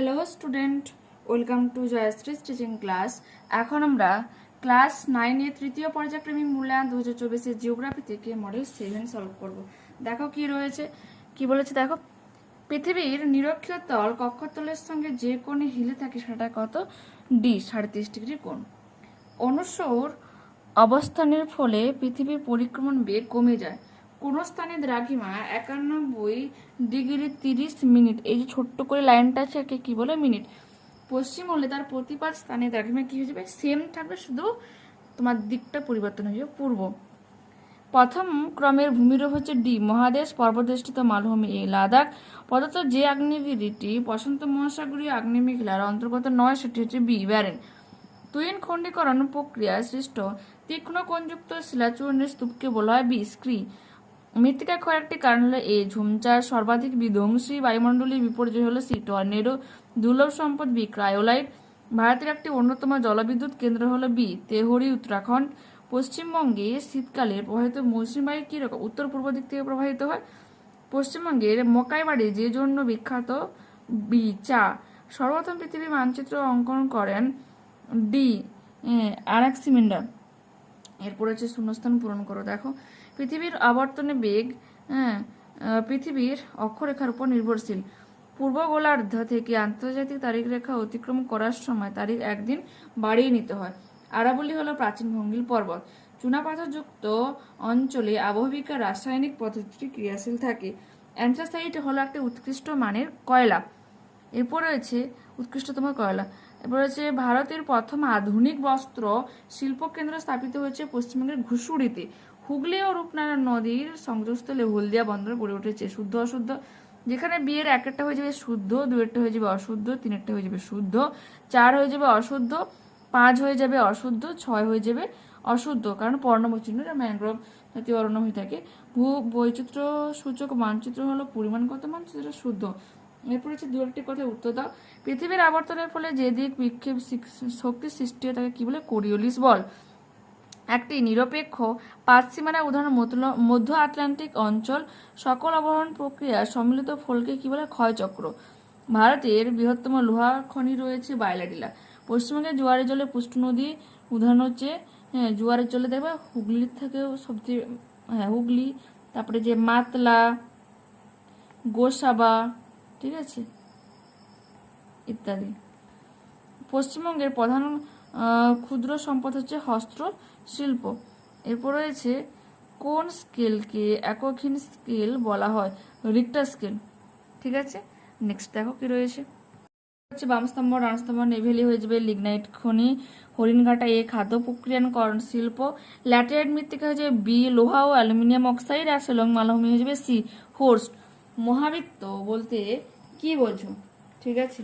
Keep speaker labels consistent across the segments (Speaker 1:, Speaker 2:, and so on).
Speaker 1: Hello student welcome to Joyshree teaching class এখন আমরা class নাইনে তৃতীয় পর্যায়ক্রমিক মূল্যায়ন দু হাজার চব্বিশের জিওগ্রাফি থেকে মডেল সেভেন সলভ করব। দেখো কি রয়েছে? কি বলেছে দেখো? পৃথিবীর নিরক্ষীয় তল কক্ষতলের সঙ্গে যে কোণে হিলে থাকে সেটা কত? ডি সাড়ে তিরিশ ডিগ্রি কোণ। অনুসর অবস্থানের ফলে পৃথিবীর পরিক্রমণ বেগ কমে যায়। কোন স্থানে দ্রাঘিমা একানব্বই ডিগ্রি তিরিশ মিনিট। এই যে ছোট্ট করে লাইনটা আছে একে কি বলে? মিনিট। পশ্চিম হলে তার প্রতিপাদ স্থানে দ্রাঘিমা কি হয়ে যাবে? সেম থাকবে, শুধু তোমার দিকটা পরিবর্তন হয়ে যাবে পূর্ব। প্রথম ক্রমের ভূমিরূপ হচ্ছে ডি। মহাদেশ পর্বতবেষ্টিত মালভূমি, এ লাদাখ। প্রদত্ত যে আগ্নেয়গিরিটি, বসন্ত মহাসাগরীয় আগ্নেয়মেঘলার অন্তর্গত নয়, সেটি হচ্ছে বি, ব্যারেন। তুইন খণ্ডীকরণ প্রক্রিয়ায় সৃষ্ট তীক্ষ্ণ কোণযুক্ত শিলাচূর্ণের স্তূপকে বলা হয় বি, স্ক্রি। মৃত্তিকা ক্ষয়ের একটি কারণ হলো এ ঝুমচার সর্বাধিক বিধ্বংসী বায়ুমণ্ডলীয় বিপর্যয় হলো সি দুর্লভ সম্পদ বি, ক্রায়োলাইট। ভারতের একটি অন্যতম জলবিদ্যুৎ কেন্দ্র হলো বি, তেহরি, উত্তরাখণ্ড। পশ্চিমবঙ্গে শীতকালে প্রবাহিত মৌসুমী বায়ু কীরকম উত্তর পূর্ব দিক থেকে প্রবাহিত হয়। পশ্চিমবঙ্গের মকাইবাড়ি, যে জন্য বিখ্যাত বি, চা। সর্বপ্রথম পৃথিবীর মানচিত্র অঙ্কন করেন ডি অ্যানাক্সিমেন্ডার এরপর হচ্ছে শূন্যস্থান পূরণ করো। দেখো পৃথিবীর আবর্তনে বেগ হ্যাঁ পৃথিবীর অক্ষরেখার উপর নির্ভরশীল। পূর্ব গোলার্ধ থেকে আন্তর্জাতিক তারিখ রেখা অতিক্রম করার সময় তারিখ একদিন বাড়িয়ে নিতে হয়। আরাবলি হলো প্রাচীন ভঙ্গিল পর্বত। চুনাপাথরযুক্ত অঞ্চলে আবহবিকা রাসায়নিক পদ্ধতিটি ক্রিয়াশীল থাকে। অ্যান্থ্রাসাইট হলো একটা উৎকৃষ্ট মানের কয়লা। এরপর রয়েছে উৎকৃষ্টতম কয়লা। এরপর রয়েছে ভারতের প্রথম আধুনিক বস্ত্র শিল্প কেন্দ্র স্থাপিত হয়েছে পশ্চিমবঙ্গের ঘুষুড়িতে। হুগলি ও রূপনারায়ণ নদীর সংযোগস্থলে হলদিয়া বন্দর গড়ে উঠেছে শুদ্ধ অশুদ্ধ। যেখানে বিয়ের এক একটা হয়ে যাবে শুদ্ধ দুয়েরটা হয়ে যাবে অশুদ্ধ তিনেরটা হয়ে যাবে শুদ্ধ, চার হয়ে যাবে অশুদ্ধ, পাঁচ হয়ে যাবে অশুদ্ধ, ছয় হয়ে যাবে অশুদ্ধ। কারণ পর্ণমচিহ্ন ম্যানগ্রোভ জাতীয় অরণ্য হয়ে থাকে। ভূ বৈচিত্র্য সূচক মানচিত্র হলো পরিমাণগত মানচিত্র শুদ্ধ। এরপর হচ্ছে দু একটি কথা উত্তর দাও। পৃথিবীর আবর্তনের ফলে যে দিক বিক্ষেপ শক্তির সৃষ্টি হয় তাকে কি বলে? কোরিওলিস বল। একটি নিরপেক্ষ পাঁচসীমানা উদাহরণ মধ্য আটলান্টিক অঞ্চল সকল অবরোহণ প্রক্রিয়া সম্মিলিত ফলকে কি বলে? ক্ষয়চক্র। ভারতের বৃহত্তম লোহা খনি রয়েছে বায়লাডিলা। পশ্চিমবঙ্গের জোয়ারের জলে পুষ্ট নদী, উদাহরণ হচ্ছে হ্যাঁ জোয়ারের জলে দেখবে হুগলির থেকেও সবচেয়ে হ্যাঁ হুগলি, তারপরে যে মাতলা, গোসাবা, ঠিক আছে, ইত্যাদি। পশ্চিমবঙ্গের প্রধান ক্ষুদ্র সম্পদ হচ্ছে হস্ত্র শিল্প। এরপর রয়েছে, কোন স্কেলকে এককহীন স্কেল বলা হয়? Richter scale. ঠিক আছে? নেক্সট দেখো কি রয়েছে। হচ্ছে বাম স্তম্ভ ডান স্তম্ভ নেভেলি হয়ে যাবে লিগনাইট খনি, হরিণঘাটা এ খাদ্য প্রক্রিয়াকরণ শিল্প, ল্যাটেরাইট মৃত্তিকা হয়ে যাবে বি, লোহা ও অ্যালুমিনিয়াম অক্সাইড, আর শিলং মালভূমি হয়ে যাবে সি, হোস্ট। মহাবৃত্ত বলতে কি বলছো ঠিক আছে?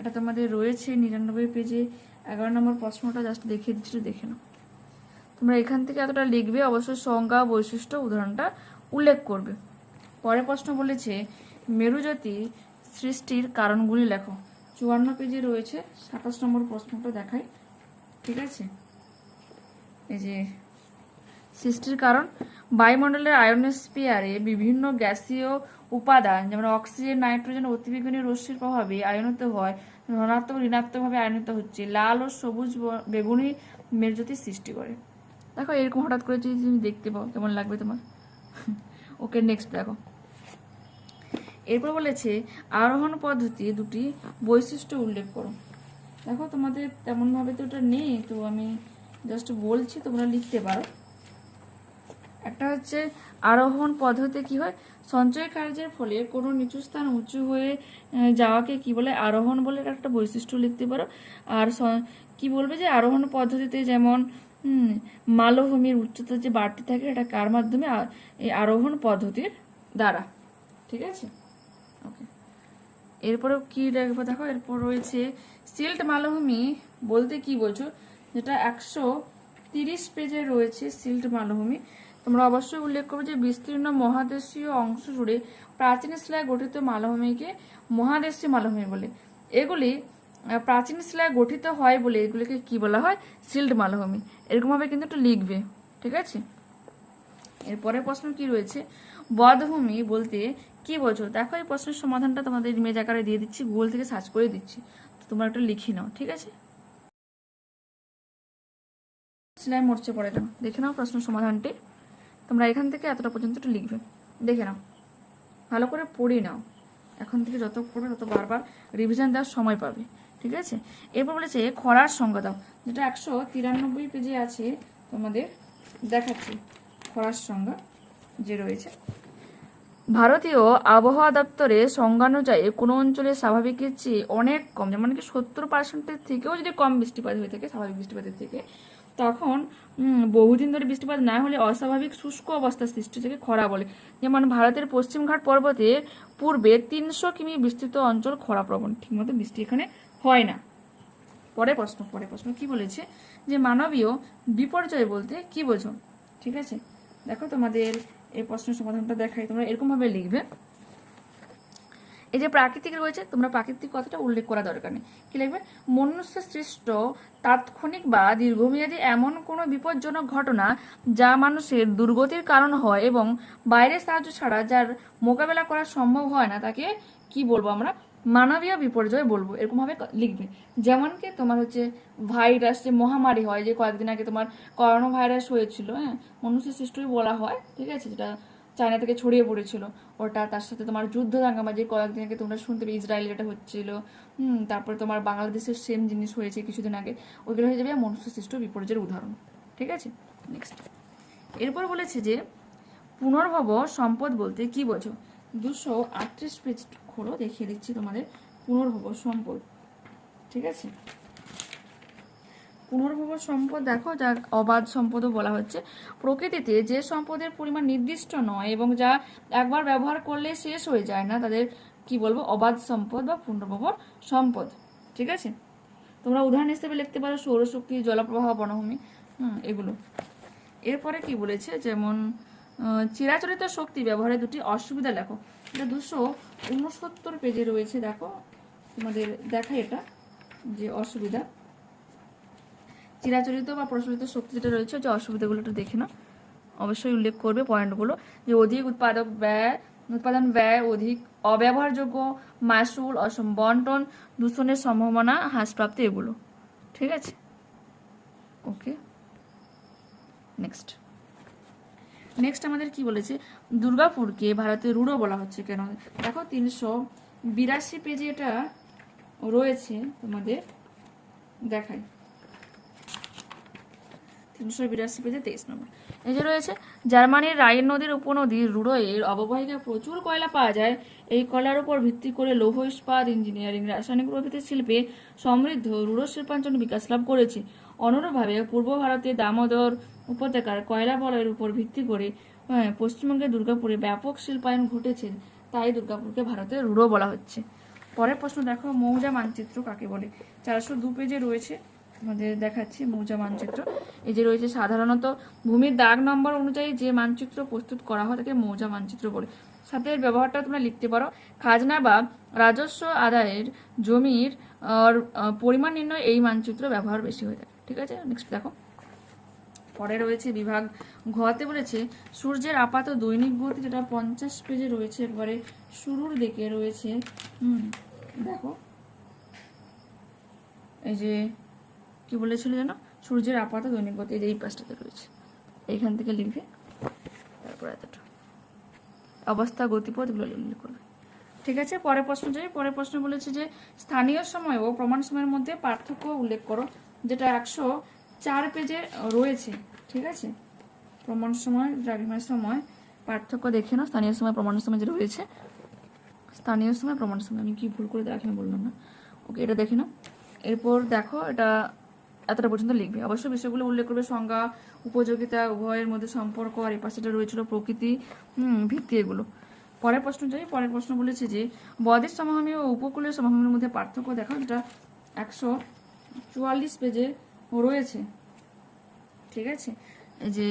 Speaker 1: এটা তোমাদের রয়েছে, নিরানব্বই পেজে এগারো নম্বর প্রশ্নটা জাস্ট দেখে দিচ্ছি দেখে নাও। তোমরা এখান থেকে এতটা লিখবে, অবশ্যই সংজ্ঞা, বৈশিষ্ট্য, উদাহরণটা উল্লেখ করবে। পরের প্রশ্ন বলেছে, মেরুজাতি সৃষ্টির কারণগুলি লেখো। চুয়ান্ন পেজে রয়েছে, সাতাশ নম্বর প্রশ্নটা দেখাই, ঠিক আছে? এই যে, সৃষ্টির কারণ, বায়ুমণ্ডলের আয়নোস্ফিয়ারে বিভিন্ন গ্যাসীয় উপাদান, যেমন অক্সিজেন, নাইট্রোজেন, অতিবেগুনি রশ্মির প্রভাবে আয়নিত হয়, ধনাত্মক, ঋণাত্মকভাবে আয়নিত হচ্ছে, লাল ও সবুজ বেগুনি মেরুজ্যোতি সৃষ্টি করে। দেখো, এরকম হঠাৎ করে যদি তুমি দেখতে পাও, কেমন লাগবে তোমার? ওকে নেক্সট দেখো। এরপর বলেছে, আরোহণ পদ্ধতি দুটি বৈশিষ্ট্য উল্লেখ করো। দেখো, তোমাদের তেমনভাবে তো ওটা নেই, তো আমি জাস্ট বলছি, তোমরা লিখতে পারো। একটা হচ্ছে, আরোহণ পদ্ধতিতে কি হয়? সঞ্চয় কার্যের ফলে কোনো নিচু স্থান উঁচু হয়ে যাওয়াকে কি বলে? আরোহণ বলে একটা বৈশিষ্ট্য লিখতে পারো। আর কি বলবে যে, আরোহণ পদ্ধতিতে যেমন মালভূমির উচ্চতা যে বাড়তে থাকে এটা কার মাধ্যমে এই আরোহণ পদ্ধতির দ্বারা? ঠিক আছে? ওকে এরপরে কি লিখব দেখো, এরপর রয়েছে সিল্ট মালভূমি বলতে কি বলছো? যেটা একশো তিরিশ পেজে রয়েছে সিল্ট মালভূমি। তোমরা অবশ্যই উল্লেখ করবে যে বিস্তীর্ণ মহাদেশীয় অংশ জুড়ে প্রাচীন শিলায় গঠিত মালভূমিকে মহাদেশীয় মালভূমি বলে। এগুলি প্রাচীন শিলায় গঠিত হয় বলে এগুলোকে কি বলা হয়? সিল্ট মালভূমি। এরকমভাবে কিন্তু একটু লিখবে, ঠিক আছে? এরপরের প্রশ্ন কি রয়েছে? বধভূমি বলতে কি বোঝো? দেখো, এই প্রশ্নের সমাধানটা তোমাদের ইমেজ আকারে দিয়ে দিচ্ছি গুগল থেকে সার্চ করে দিচ্ছি। তোমরা একটু লিখে নাও, ঠিক আছে? সেলাই মরচে পড়ে নাও দেখে নাও প্রশ্ন সমাধানটি। তোমরা এখান থেকে এতটা পর্যন্ত একটু লিখবে। দেখে নাও। ভালো করে পড়ে নাও। এখন থেকে যত পড়বে তত বারবার রিভিশন দেওয়ার সময় পাবে। ঠিক আছে? এরপর বলেছে, খরার সংজ্ঞা দাও যেটা একশো তিরানব্বই পেজে আছে, তোমাদের দেখাচ্ছি। খরার সংজ্ঞা যে রয়েছে। ভারতীয় আবহাওয়া দপ্তরে সংজ্ঞানুযায়ী কোনো অঞ্চলে স্বাভাবিকের চেয়ে অনেক কম যেমন কি সত্তর পার্সেন্টের থেকেও যদি কম বৃষ্টিপাত হয়ে থাকে, স্বাভাবিক বৃষ্টিপাতের থেকে তখন বহুদিন ধরে বৃষ্টিপাত না হলে অস্বাভাবিক শুষ্ক অবস্থার সৃষ্টি থেকে খরা বলে। যেমন ভারতের পশ্চিমঘাট পর্বতে পূর্বে তিনশো কিমি বিস্তৃত অঞ্চল খরা প্রবণ। ঠিকমতো বৃষ্টি এখানে হয় না। পরে প্রশ্ন পরে প্রশ্ন। কি বলেছে? যে মানবীয় বিপর্যয় বলতে কি বোঝো? ঠিক আছে? দেখো তোমাদের এই প্রশ্নের সমাধানটা দেখাই। তোমরা এরকমভাবে লিখবে। এই যে প্রাকৃতিক রয়েছে, তোমরা প্রাকৃতিক কথাটা উল্লেখ করা দরকার নেই। কি লিখবে? মনুষ্য সৃষ্ট তাৎক্ষণিক বা দীর্ঘমেয়াদী এমন কোনো বিপজ্জনক ঘটনা যা মানুষের দুর্গতির কারণ হয় এবং বাইরের সাহায্য ছাড়া যার মোকাবেলা করা সম্ভব হয় না, তাকে কি বলব আমরা? মানবীয় বিপর্যয় বলব এরকম ভাবে লিখবে। যেমন কি তোমার হচ্ছে ভাইরাস যে মহামারী হয়, যে কয়েকদিন আগে তোমার করোনা ভাইরাস হয়েছিল হ্যাঁ? মনুষ্য সৃষ্টই বলা হয়, ঠিক আছে? যেটা চায়না থেকে ছড়িয়ে পড়েছিল। ওটা তার সাথে তোমার যুদ্ধ দাঙ্গামা যে কয়েকদিন আগে তোমরা শুনতে পেয়ে ইসরায়েল এটা হচ্ছিল। হুম, তারপরে তোমার বাংলাদেশের সেম জিনিস হয়েছে কিছুদিন আগে। ওইগুলো হয়ে যাবে মনুষ্য সৃষ্ট বিপর্যয়ের উদাহরণ। ঠিক আছে? নেক্সট এরপর বলেছে যে, পুনর্ভব সম্পদ বলতে কি বোঝো? দুশো আটত্রিশ পেজ খোলো দেখিয়ে দিচ্ছি তোমাদের পুনর্ভব সম্পদ। ঠিক আছে? পুনর্ভব সম্পদ, দেখো যা অবাধ সম্পদও বলা হচ্ছে। প্রকৃতিতে যে সম্পদের পরিমাণ নির্দিষ্ট নয় এবং যা একবার ব্যবহার করলে শেষ হয়ে যায় না, তাদের কি বলব, অবাধ সম্পদ বা পুনর্ভব সম্পদ। ঠিক আছে? তোমরা উদাহরণ হিসেবে লিখতে পারো সৌরশক্তি জলপ্রবাহ, বনভূমি, হুম, এগুলো। এরপরে কি বলেছে? যেমন চিরাচরিত শক্তি ব্যবহারে দুটি অসুবিধা লেখো। এটা দুশো উনসত্তর পেজে রয়েছে, দেখো। তোমাদের দেখাই এটা, যে অসুবিধা। চিরাচরিত বা প্রচলিত শক্তি যেটা রয়েছে, যে অসুবিধাগুলো একটু দেখে নাও। অবশ্যই উল্লেখ করবে পয়েন্টগুলো যে অধিক উৎপাদক ব্যয়, উৎপাদন ব্যয় অধিক অব্যবহারযোগ্য, মাসুল, অসম বন্টন, দূষণের সম্ভাবনা, হ্রাসপ্রাপ্তি এগুলো। ঠিক আছে? ওকে নেক্সট নেক্সট আমাদের কি বলেছে? দুর্গাপুরকে ভারতের রুড়ো বলা হচ্ছে কেন? দেখো, তিনশো বিরাশি পেজে এটা রয়েছে তোমাদের দেখাই তিনশো বিরাশি পেজে তেইশ নম্বর। এই যে রয়েছে, জার্মানির রাইন নদীর উপনদী রুড়োয়ের অববাহিকায় প্রচুর কয়লা পাওয়া যায়। এই কয়লার উপর ভিত্তি করে লৌহ ইস্পাত ইঞ্জিনিয়ারিং, রাসায়নিক প্রভৃতি শিল্পে সমৃদ্ধ রুড়ো শিল্পাঞ্চল বিকাশ লাভ করেছে। অনুরূপভাবে পূর্ব ভারতের দামোদর উপত্যকার কয়লা বলয়ের উপর ভিত্তি করে পশ্চিমবঙ্গের দুর্গাপুরে ব্যাপক শিল্পায়ন ঘটেছে, তাই দুর্গাপুরকে ভারতের রুড়ো বলা হচ্ছে। পরের প্রশ্ন দেখো, মৌজা মানচিত্র কাকে বলে? চারশো দু পেজে রয়েছে তোমাদের দেখাচ্ছি মৌজা মানচিত্র। এই যে রয়েছে সাধারণত ভূমির দাগ নম্বর অনুযায়ী যে মানচিত্র প্রস্তুত করা হয় তাকে মৌজা মানচিত্র বলে। সাথে এর ব্যবহারটা তোমরা লিখতে পারো। খাজনা বা রাজস্ব আদায়ের জমির পরিমাণ নির্ণয় এই মানচিত্র ব্যবহার বেশি হয়ে থাকে। ঠিক আছে? নেক্সট দেখো। পরে রয়েছে বিভাগ ঘতে বলেছে, সূর্যের আপাত দৈনিক গতি যেটা পঞ্চাশ পেজে রয়েছে, একবারে শুরুর দিকে রয়েছে। হুম, দেখো। এই যে কি বলেছিল যেন? সূর্যের আপাত দৈনিক গতি, এই পাশটাতে রয়েছে। এইখান থেকে লিখবে, তারপর এতটা। অবস্থা, গতিপথ এগুলো উল্লেখ করবে ঠিক আছে, পরের প্রশ্ন যাই। পরের প্রশ্ন বলেছে যে, স্থানীয় সময় ও প্রমাণ সময়ের মধ্যে পার্থক্য উল্লেখ করো, যেটা একশো চার পেজে রয়েছে। ঠিক আছে? প্রমাণ সময়, দ্রাঘিমার সময়, পার্থক্য দেখে নাও। স্থানীয় সময়, প্রমাণ সময় যে রয়েছে। স্থানীয় সময়, প্রমাণ সময়। আমি কি ভুল করে দ্রাঘিমা বললাম না? ওকে, এটা দেখে নাও। এরপর দেখো, এটা এতটা পর্যন্ত লিখবে। অবশ্যই বিষয়গুলো উল্লেখ করবে সংজ্ঞা, উপযোগিতা, উভয়ের মধ্যে সম্পর্ক, আর এই পাশেটা রয়েছিল প্রকৃতি ভিত্তি এগুলো। পরের প্রশ্ন যাই, পরের প্রশ্ন বলেছে যে বদের সমভূমি ও উপকূলীয় সমভূমির মধ্যে পার্থক্য দেখা যেটা একশো চুয়াল্লিশ পেজে রয়েছে। ঠিক আছে? এই যে,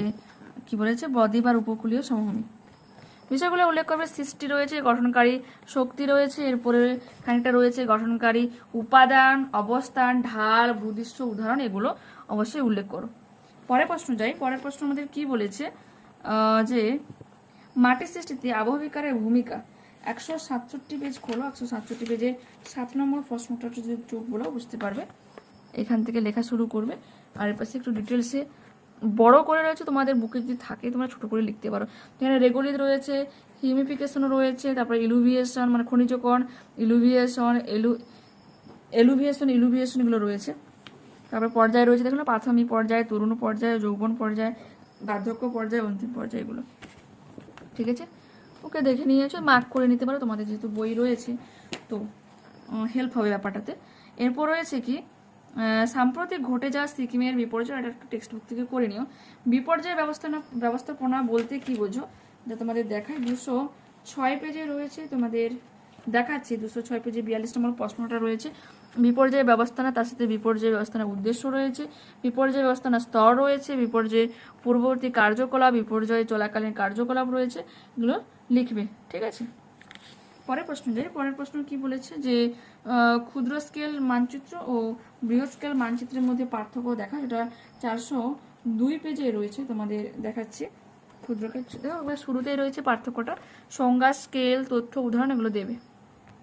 Speaker 1: কি বলেছে? বদ্বীপ আর উপকূলীয় সমভূমি। বিষয়গুলো উল্লেখ করবে, সৃষ্টি রয়েছে, গঠনকারী শক্তি রয়েছে, এরপরে খানিকটা রয়েছে গঠনকারী উপাদান, অবস্থান, ঢাল, ভূদৃশ্য, উদাহরণ, এগুলো অবশ্যই উল্লেখ করো। পরের প্রশ্ন যাই, পরের প্রশ্ন আমাদের কি বলেছে? যে মাটির সৃষ্টিতে আবহবিকারের ভূমিকা। একশো সাতষট্টি পেজ খোলো, একশো সাতষট্টি পেজে সাত নম্বর প্রশ্নটা যদি চোখ বলো বুঝতে পারবে। এখান থেকে লেখা শুরু করবে। আর এর পাশে একটু ডিটেলসে বড় করে রয়েছে, তোমাদের বুকে যদি থাকে তোমরা ছোট করে লিখতে পারো। এখানে রেগুলিত রয়েছে হিউমিফিকেশনও রয়েছে, তারপরে ইলুভিয়েশন মানে খনিজকরণ ইলুভিয়েশন এলু এলুভিয়েশন ইলুভিয়েশন এগুলো রয়েছে। তারপরে পর্যায়ে রয়েছে দেখুন প্রাথমিক পর্যায়ে, তরুণ পর্যায়ে, যৌবন পর্যায়ে, বার্ধক্য পর্যায়ে, অন্তিম পর্যায়ে এগুলো। ঠিক আছে? ওকে দেখে নিয়েছো মার্ক করে নিতে পারো, তোমাদের যেহেতু বই রয়েছে, তো হেল্প হবে ব্যাপারটাতে। এরপর রয়েছে কি? সাম্প্রতিক ঘটে যাওয়া সিকিমের বিপর্যয়, এটা একটু টেক্সট বুক থেকে করে নিও। বিপর্যয় ব্যবস্থাপনা ব্যবস্থাপনা বলতে কি বোঝো? যা তোমাদের দেখায় দুশো ছয় পেজে রয়েছে তোমাদের, দেখাচ্ছি। দুশো ছয় পেজে বিয়াল্লিশ নম্বর প্রশ্নটা রয়েছে। বিপর্যয় ব্যবস্থানা তার সাথে বিপর্যয় ব্যবস্থানার উদ্দেশ্য রয়েছে। বিপর্যয় ব্যবস্থানার স্তর রয়েছে, বিপর্যয় পূর্ববর্তী কার্যকলাপ, বিপর্যয় চলাকালীন কার্যকলাপ রয়েছে। এগুলো লিখবে, ঠিক আছে? পরের প্রশ্ন যাই পরের প্রশ্ন কি বলেছে যে ক্ষুদ্র স্কেল মানচিত্র ও বৃহৎ স্কেল মানচিত্রের মধ্যে পার্থক্য দেখা এটা চারশো দুই পেজে রয়েছে, তোমাদের দেখাচ্ছি। ক্ষুদ্র ক্ষেত্র এবার শুরুতেই রয়েছে পার্থক্যটা। সংজ্ঞা স্কেল তথ্য, উদাহরণ, এগুলো দেবে।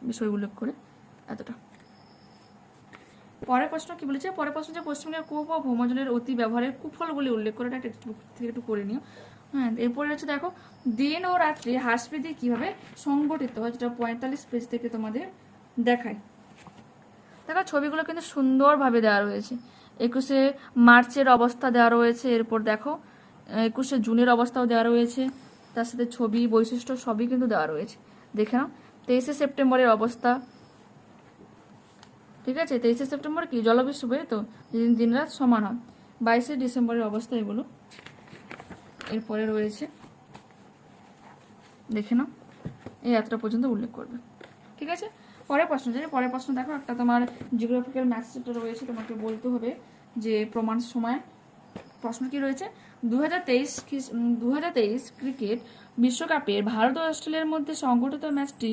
Speaker 1: বিষয় উল্লেখ করে, এতটা। পরের প্রশ্ন কি বলেছে? পরের প্রশ্ন যে, পশ্চিমবঙ্গের কূপ ও ভৌমজলের অতি ব্যবহারের কুফলগুলি উল্লেখ করে, এটা টেক্সট বুক থেকে একটু করে নিও। হ্যাঁ এরপরে হচ্ছে দেখো, দিন ও রাত্রি হ্রাসবৃদ্ধি কীভাবে সংগঠিত হয় যেটা পঁয়তাল্লিশ পেজ থেকে তোমাদের দেখায়। দেখো, ছবিগুলো কিন্তু সুন্দরভাবে দেওয়া রয়েছে। একুশে মার্চের অবস্থা দেওয়া রয়েছে, এরপর দেখো, একুশে জুনের অবস্থাও দেওয়া রয়েছে। তার সাথে ছবি, বৈশিষ্ট্য সবই কিন্তু দেওয়া রয়েছে। দেখে নাও, তেইশে সেপ্টেম্বরের অবস্থা। ঠিক আছে, তেইশে সেপ্টেম্বর কি? জলবিশ্ব তো, যেদিন দিনরাত সমান হয়। বাইশে ডিসেম্বরের অবস্থা এগুলো। এরপরে রয়েছে, দেখে নাও, এই এতটা পর্যন্ত উল্লেখ করবে। ঠিক আছে? পরের প্রশ্ন যে পরের প্রশ্ন দেখো, একটা তোমার জিওগ্রাফিক্যাল ম্যাথস যেটা রয়েছে, তোমাকে বলতে হবে যে প্রমাণ সময়, প্রশ্ন কি রয়েছে? দু হাজার তেইশ দু হাজার তেইশ ক্রিকেট বিশ্বকাপের ভারত ও অস্ট্রেলিয়ার মধ্যে সংগঠিত ম্যাচটি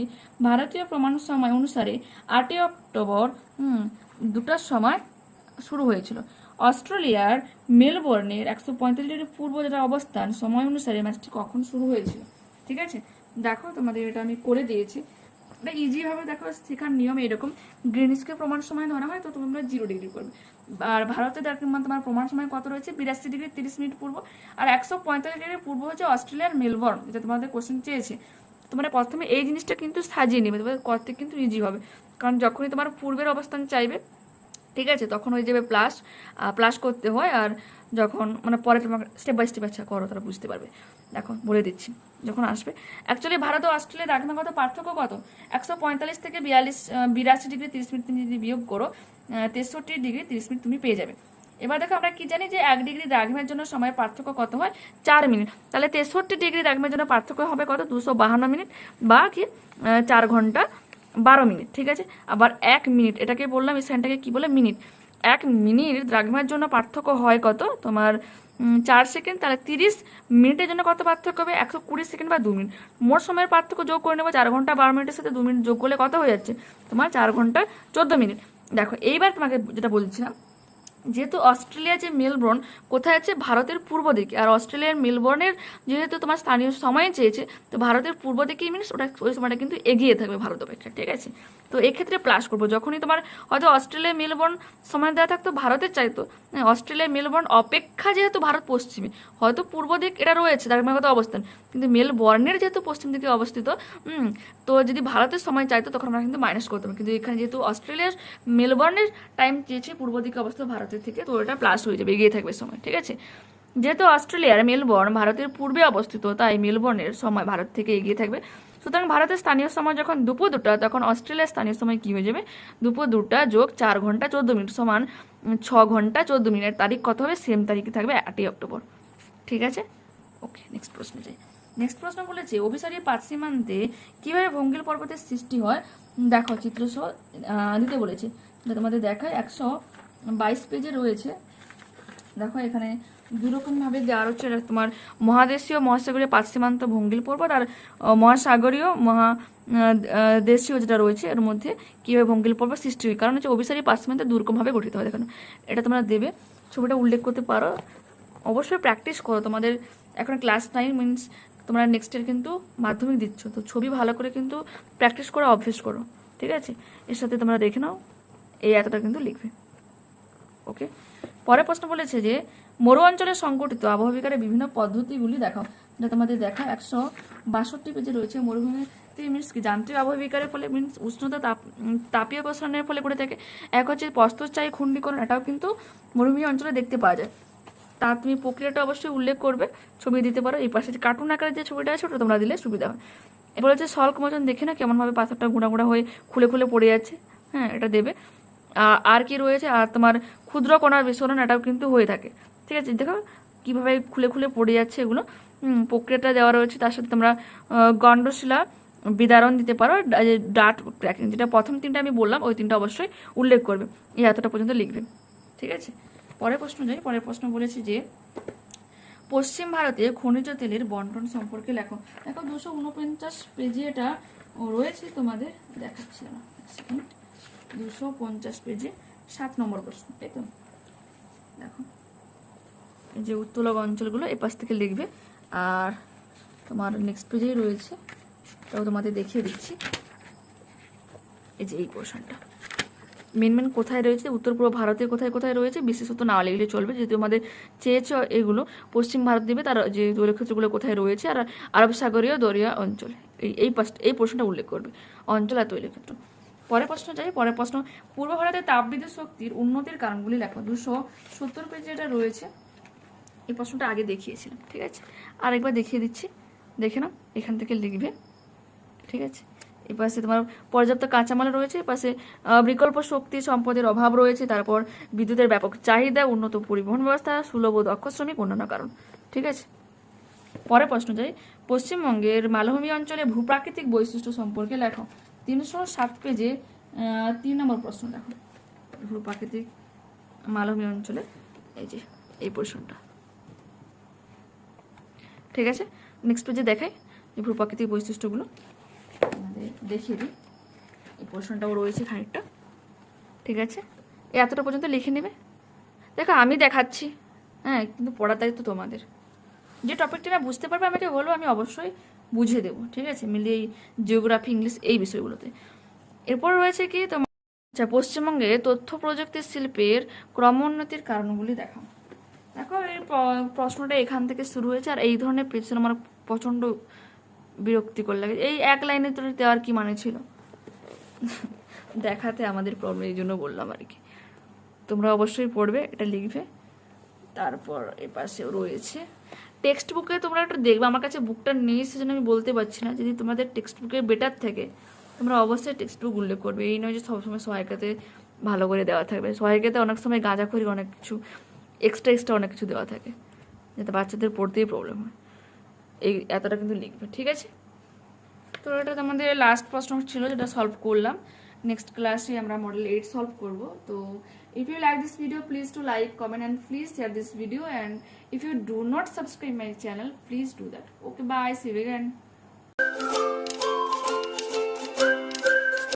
Speaker 1: ভারতীয় প্রমাণ সময় অনুসারে আটই অক্টোবর দুটার সময় শুরু হয়েছিল। অস্ট্রেলিয়ার মেলবোর্নের একশো পঁয়তাল্লিশ ডিগ্রি পূর্ব যেটা অবস্থান, সময় অনুসারে ম্যাচটি কখন শুরু হয়েছিল। ঠিক আছে? দেখো, তোমাদের এটা আমি করে দিয়েছি। এটা ইজিভাবে দেখো, শেখার নিয়ম এরকম। গ্রিনিসকে প্রমাণ সময় ধরা হয়, তো তোমরা জিরো ডিগ্রি করবে। আর ভারতে দেখো তোমার প্রমাণ সময় কত রয়েছে? বিরাশি ডিগ্রি তিরিশ মিনিট পূর্ব। আর একশো পঁয়তাল্লিশ ডিগ্রি পূর্ব হচ্ছে অস্ট্রেলিয়ার মেলবোর্ন, যেটা তোমাদের কোশ্চেন চেয়েছে। তোমরা প্রথমে এই জিনিসটা কিন্তু সাজিয়ে নেবে, তোমাদের করতে কিন্তু ইজি হবে। কারণ যখনই তোমার পূর্বের অবস্থান চাইবে ঠিক আছে? তখন ওই যাবে প্লাস প্লাস করতে হয় আর যখন মানে পরে তোমাকে স্টেপ বাই স্টেপ আচ্ছা করো, তারা বুঝতে পারবে। দেখো, বলে দিচ্ছি, যখন আসবে। অ্যাকচুয়ালি ভারত ও অস্ট্রেলিয়ার দ্রাঘিমাগত পার্থক্য কত? একশো পঁয়তাল্লিশ থেকে বিয়াল্লিশ বিরাশি ডিগ্রি তিরিশ মিনিট তুমি যদি বিয়োগ করো তেষট্টি ডিগ্রি তিরিশ মিনিট তুমি পেয়ে যাবে। এবার দেখো আমরা কি জানি যে এক ডিগ্রি দ্রাঘিমের জন্য সময়ের পার্থক্য কত হয়? চার মিনিট তাহলে তেষট্টি ডিগ্রি দ্রাঘিমের জন্য পার্থক্য হবে কত? দুশো বাহান্ন মিনিট বা কি চার ঘণ্টা। বারো মিনিট, ঠিক আছে? আবার এক মিনিট, এটাকে বললাম এই সাইনটাকে কী বলে? মিনিট। এক মিনিট দ্রাঘিমার জন্য পার্থক্য হয় কত? তোমার চার সেকেন্ড, তাহলে তিরিশ মিনিটের জন্য কত পার্থক্য হবে? একশো কুড়ি সেকেন্ড বা দু মিনিট। মোট সময়ের পার্থক্য যোগ করে নেব চার ঘণ্টা বারো মিনিটের সাথে দু মিনিট যোগ করলে কত হয়ে যাচ্ছে? তোমার চার ঘণ্টা চোদ্দ মিনিট। দেখো, এইবার তোমাকে যেটা বলছিলাম যেহেতু অস্ট্রেলিয়া যে মেলবোর্ন, কোথায় আছে? ভারতের পূর্ব দিকে। আর অস্ট্রেলিয়ার মেলবোর্নের যেহেতু তোমার স্থানীয় সময় চেয়েছে, তো ভারতের পূর্ব দিকেই মিনস ওটা ওই সময়টা কিন্তু এগিয়ে থাকবে ভারত অপেক্ষা ঠিক আছে? তো এক্ষেত্রে প্লাস করব। যখনই তোমার হয়তো অস্ট্রেলিয়া মেলবোর্ন সময় দেওয়া থাকতো ভারতের চাইতো হ্যাঁ, অস্ট্রেলিয়া মেলবোর্ন অপেক্ষা যেহেতু ভারত পশ্চিমে হয়তো পূর্ব দিক এটা রয়েছে মানে অবস্থান। কিন্তু মেলবোর্নের যেহেতু পশ্চিম দিকে অবস্থিত তো যদি ভারতের সময় চাইতো তখন আমরা কিন্তু মাইনাস করতাম। কিন্তু এখানে যেহেতু অস্ট্রেলিয়ার মেলবোর্নের টাইম চেয়েছে পূর্ব দিকে অবস্থিত ভারতের থেকে তো এটা প্লাস হয়ে যাবে এগিয়ে থাকবে সময় ঠিক আছে? যেহেতু অস্ট্রেলিয়ার মেলবোর্ন ভারতের পূর্বে অবস্থিত তাই মেলবোর্নের সময় ভারত থেকে এগিয়ে থাকবে। সুতরাং ভারতের স্থানীয় সময় যখন দুপুর দুটা, তখন অস্ট্রেলিয়ার স্থানীয় সময় কি হয়ে যাবে? দুপুর দুটা যোগ চার ঘণ্টা চোদ্দ মিনিট সমান ছ ঘণ্টা চোদ্দ মিনিট তারিখ কত হবে? সেম তারিখে থাকবে আটই অক্টোবর। ঠিক আছে? ওকে নেক্সট প্রশ্ন যাই। নেক্সট প্রশ্ন বলেছে অভিসারী পাঁচ সীমান্তে কীভাবে ভঙ্গিল পর্বতের সৃষ্টি হয়? দেখো, চিত্র সহ দিতে বলেছে। তোমাদের দেখায় একশো বাইশ পেজে রয়েছে। দেখো এখানে দুরকম ভাবে দেওয়া হচ্ছে এটা তোমার মহাদেশীয় মহাসাগরীয় পাঁচ সীমান্ত ভঙ্গিল পর্বত আর মহাসাগরীয় মহা দেশীয় যেটা রয়েছে এর মধ্যে কীভাবে ভঙ্গিল পর্বত সৃষ্টি হয়। কারণ হচ্ছে অভিসারী পাঁচ সীমান্তে দুরকমভাবে গঠিত হয়। দেখো, এটা তোমরা দেবে। ছবিটা উল্লেখ করতে পারো। অবশ্যই প্র্যাকটিস করো। তোমাদের এখন ক্লাস নাইন মিনস তোমরা নেক্সট ইয়ার কিন্তু মাধ্যমিক দিচ্ছ। তো ছবি ভালো করে কিন্তু প্র্যাকটিস করে অভ্যেস করো। ঠিক আছে? এর সাথে তোমরা দেখে নাও। এই এতটা কিন্তু লিখবে। ওকে পরের প্রশ্ন বলেছে যে মরু অঞ্চলে সংগঠিত আবহাওয়া বিভিন্ন পদ্ধতিগুলি দেখাও যেটা তোমাদের দেখা একশো বাষট্টি পেজে রয়েছে মরুভূমিতে মিনস কি যান্ত্রিক আবহাওয়া বিকারের ফলে মিনস উষ্ণতা তাপ তাপীয় প্রসারণের ফলে করে থাকে। এক হচ্ছে প্রস্তরচায়ী খুন্ডিকরণ এটাও কিন্তু মরুভূমি অঞ্চলে দেখতে পাওয়া যায়। তা তুমি প্রক্রিয়াটা অবশ্যই উল্লেখ করবে, ছবি দিতে পারো। এই পাশে যে কার্টুন আকারে যে ছবিটা আছে, ওটা তোমরা দিলে সুবিধা হয়। এবার হচ্ছে সল্ক মোচন দেখে না কেমনভাবে পাথরটা গুঁড়া গুঁড়া হয়ে খুলে খুলে পড়ে যাচ্ছে হ্যাঁ এটা দেবে। আর কি রয়েছে? আর তোমার ক্ষুদ্র কণার বিস্ফোরণ, এটাও কিন্তু হয়ে থাকে। ঠিক আছে, দেখো কীভাবে খুলে খুলে পড়ে যাচ্ছে এগুলো। প্রক্রিয়াটা দেওয়া রয়েছে, তার সাথে তোমরা গণ্ডশিলা বিদারণ দিতে পারো। ডাট ক্র্যাকিং যেটা প্রথম তিনটা আমি বললাম, ওই তিনটা অবশ্যই উল্লেখ করবে। এই এতটা পর্যন্ত লিখবে, ঠিক আছে? পরের প্রশ্ন যাই, পরের প্রশ্ন বলেছি যে, পশ্চিম ভারতে খনিজ তেলের বন্টন সম্পর্কে লেখো। দেখো, দুশো উনপঞ্চাশ পেজে এটা রয়েছে তোমাদের, দেখাচ্ছি না দুশো পঞ্চাশ পেজে, সাত নম্বর প্রশ্ন, তাই তো? দেখো। যে উত্তোলক অঞ্চলগুলো এ পাশ থেকে লিখবে। আর তোমার নেক্সট পেজেই রয়েছে। তাও তোমাদের দেখিয়ে দিচ্ছি। এই যে এই পোর্শনটা মেন মেন কোথায় রয়েছে? উত্তর পূর্ব ভারতের কোথায় কোথায় রয়েছে? বিশেষত না লিখলে চলবে। যেহেতু আমাদের চেয়েছ এগুলো পশ্চিম ভারত দিবে, তার যে দৈলক্ষেত্রগুলো কোথায় রয়েছে? আর আরব সাগরীয় দরিয়া অঞ্চল। এই এই এই প্রশ্নটা উল্লেখ করবে। অঞ্চল আর তৈলক্ষেত্র। পরের প্রশ্ন যাই। পরের প্রশ্ন, পূর্ব ভারতের তাপবিদ্যুৎ শক্তির উন্নতির কারণগুলি লেখো। দুশো সত্তর পেজে এটা রয়েছে এই প্রশ্নটা আগে দেখিয়েছিলাম, ঠিক আছে? আর একবার দেখিয়ে দিচ্ছি। দেখে নাও, এখান থেকে লিখবে, ঠিক আছে? এই পাশে তোমার পর্যাপ্ত কাঁচামাল রয়েছে পাশে বিকল্প শক্তি, সম্পদের অভাব রয়েছে, তারপর বিদ্যুতের ব্যাপক চাহিদা, উন্নত পরিবহন ব্যবস্থা, সুলভ দক্ষ শ্রমিক, অন্যান্য কারণ, ঠিক আছে? পরে প্রশ্ন যাই, পশ্চিমবঙ্গের মালভূমি অঞ্চলে ভূপ্রাকৃতিক বৈশিষ্ট্য সম্পর্কে লেখো। তিনশো সাত পেজে তিন নম্বর প্রশ্ন দেখো। ভূপ্রাকৃতিক মালভূমি অঞ্চলে, এই যে, এই পোর্শনটা। ঠিক আছে? নেক্সট পেজে দেখাই যে ভূপ্রাকৃতিক বৈশিষ্ট্যগুলো। দেখিয়ে দিই। এই পোর্শনটাও রয়েছে খানিকটা। ঠিক আছে? এই এতটা পর্যন্ত লিখে নেবে? দেখো, আমি দেখাচ্ছি। হ্যাঁ কিন্তু পড়ার দায়িত্ব তোমাদের। যে টপিকটা না বুঝতে পারবে, আমাকে বলো, আমি অবশ্যই বুঝিয়ে দেবো। ঠিক আছে? মিলিয়ে এই জিওগ্রাফি ইংলিশ এই বিষয়গুলোতে। এরপর রয়েছে কি তোমার আচ্ছা পশ্চিমবঙ্গে তথ্য প্রযুক্তি শিল্পের ক্রমোন্নতির কারণগুলি দেখাও। দেখো, এই প্রশ্নটা এখান থেকে শুরু হয়েছে আর এই ধরনের পেছন আমার প্রচণ্ড বিরক্তিকর লাগে। এই এক লাইনে তো দেওয়ার কি মানে ছিল? দেখাতে আমাদের প্রবলেম এই জন্য বললাম আর কি। তোমরা অবশ্যই পড়বে, এটা লিখবে। তারপর এ পাশেও রয়েছে টেক্সট বুকে তোমরা একটু দেখবে, আমার কাছে বুকটা নেই, সেজন্য আমি বলতে পারছি না। যদি তোমাদের টেক্সট বুকে বেটার থাকে, তোমরা অবশ্যই টেক্সট বুক উল্লেখ করবে। এই নয় যে সবসময় সহায়িকাতে ভালো করে দেওয়া থাকবে। সহায়িকাতে অনেক সময় গাঁজাখড়ি, অনেক কিছু এক্সট্রা এক্সট্রা অনেক কিছু দেওয়া থাকে, যাতে বাচ্চাদের পড়তেই প্রবলেম হয়। এই এতটা কিন্তু লিখবে, ঠিক আছে? তো এটা আমাদের লাস্ট প্রশ্ন ছিল যেটা সলভ করলাম। নেক্সট ক্লাসে আমরা মডেল এইট সলভ করব। তো if you like this video please to like comment and please share this video and if you do not subscribe my channel please do that okay bye see you again